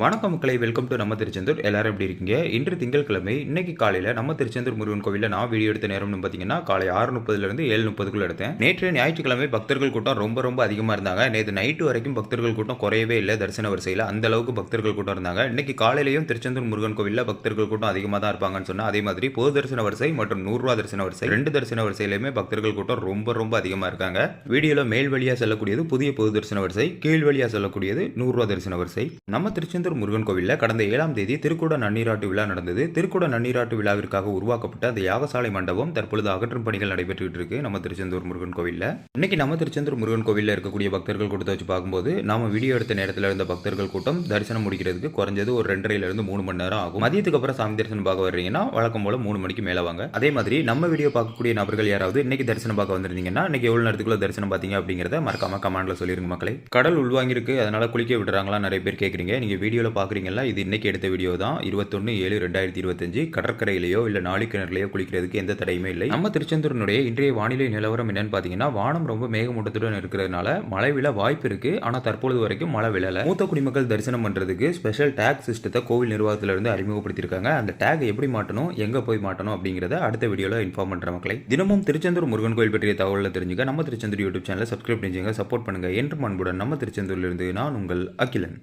வணக்கம் மக்களை welcome to நம்ம திருச்செந்தூர். எல்லாரும் எப்படி இருக்கீங்க? இன்று திங்கட்கிழமை இன்னைக்கு காலையில் நம்ம திருச்செந்தூர் முருகன் கோவிலில் நான் வீடியோ எடுத்த நேரம்னு பார்த்தீங்கன்னா காலை ஆறு முப்பதுலேருந்து ஏழு முப்பதுக்குள்ள எடுத்தேன். நேற்று ஞாயிற்றுக்கிழமை பக்தர்கள் கூட்டம் ரொம்ப ரொம்ப அதிகமாக இருந்தாங்க. நேற்று நைட்டு வரைக்கும் பக்தர்கள் கூட்டம் குறையவே இல்லை தரிசன வரிசையில். அந்த அளவுக்கு பக்தர்கள் கூட்டம் இருந்தாங்க. இன்னைக்கு காலையிலையும் திருச்செந்தூர் முருகன் கோவிலில் பக்தர்கள் கூட்டம் அதிகமாக தான் இருப்பாங்கன்னு சொன்னால் அதே மாதிரி பொது தரிசன வரிசை மற்றும் நூறுரூவா தரிசன வரிசை ரெண்டு தரிசன வரிசையிலுமே பக்தர்கள் கூட்டம் ரொம்ப ரொம்ப அதிகமாக இருக்காங்க. வீடியோவில் மேல் வழியாக செல்லக்கூடியது புதிய பொது தரிசன வரிசை கீழ் வழியாக செல்லக்கூடியது நூறுரூவா தரிசன வரிசை. நம்ம திருச்செந்தூர் முருகன் கோவிலில் கடந்த ஏழாம் தேதி திருக்கூட நன்னீராட்டு விழா நடந்தது. திருக்கூட நன்னீராட்டு விழாவிற்காக உருவாக்கப்பட்ட அந்த யாகசாலை மண்டபம் தற்பொழுது அகற்றும் பணிகள் நடைபெற்றுட்டு இருக்கு நம்ம திருச்செந்தூர் முருகன் கோவிலில். இன்னைக்கு நம்ம திருச்செந்தூர் முருகன் கோவிலில் இருக்கக்கூடிய பக்தர்கள் கொடுத்து வச்சு பார்க்கும்போது நாம வீடியோ எடுத்த நேரத்தில் இருந்த பக்தர்கள் கூட்டம் தரிசனம் முடிக்கிறதுக்கு குறைஞ்சது ஒரு ரெண்டரையிலிருந்து மூணு மணி நேரம் ஆகும். மதியத்துக்கு அப்புறம் சாமி தரிசனம் பார்க்க வர்றீங்கன்னா வழக்கம் போல மூணு மணிக்கு மேலே வாங்க. அதே மாதிரி நம்ம வீடியோ பார்க்கக்கூடிய நபர்கள் யாராவது இன்னைக்கு தரிசனம் பார்க்க வந்திருந்தீங்கன்னா இன்னைக்கு எவ்வளவு நேரத்துக்குள்ள தரிசனம் பார்த்தீங்க அப்படிங்கிறத மறக்காம கமெண்ட்ல சொல்லிருங்க மக்களே. கடல் உள்வாங்கிருக்கு அதனால குளிக்க விடுறாங்களா நிறைய பேர் கேட்குறீங்க நீங்க வீடியோவில் பாக்குறீங்களா இது இன்னைக்கு எடுத்த வீடியோ தான். இருபத்தொன்னு ஏழு ரெண்டாயிரத்தி இருபத்தஞ்சு. கடற்கரையிலையோ இல்ல நாளி கிணறுலையோ குளிக்கிறதுக்கு எந்த தடையுமே இல்லை. நம்ம திருச்செந்தூரினுடைய இன்றைய வானிலை நிலவரம் என்னன்னு பாத்தீங்கன்னா வானம் ரொம்ப மேகமூட்டத்துடன் இருக்கிறதுனால மழை விழ வாய்ப்பு இருக்கு. ஆனால் தற்பொழுது வரைக்கும் மழை விழல. மூத்த குடிமக்கள் தரிசனம் பண்றதுக்கு ஸ்பெஷல் டேக் சிஸ்டத்தை கோவில் நிர்வாகத்திலிருந்து அறிமுகப்படுத்தியிருக்காங்க. அந்த டேக் எப்படி மாட்டணும் எங்க போய் மாட்டணும் அப்படிங்கிறத அடுத்த வீடியோவில் இன்ஃபார்ம் பண்ணுற மக்களை. தினமும் திருச்செந்தூர் முருகன் கோயில் பற்றிய தகவலை தெரிஞ்சுக்க நம்ம திருச்செந்தூர் யூடியூப் சேனலை சப்ஸ்கிரைப் பண்ணிச்சுங்க சப்போர்ட் பண்ணுங்க. என்று அன்புடன் நம்ம திருச்செந்தூர்ல இருந்து நான் உங்கள் அகிலன்.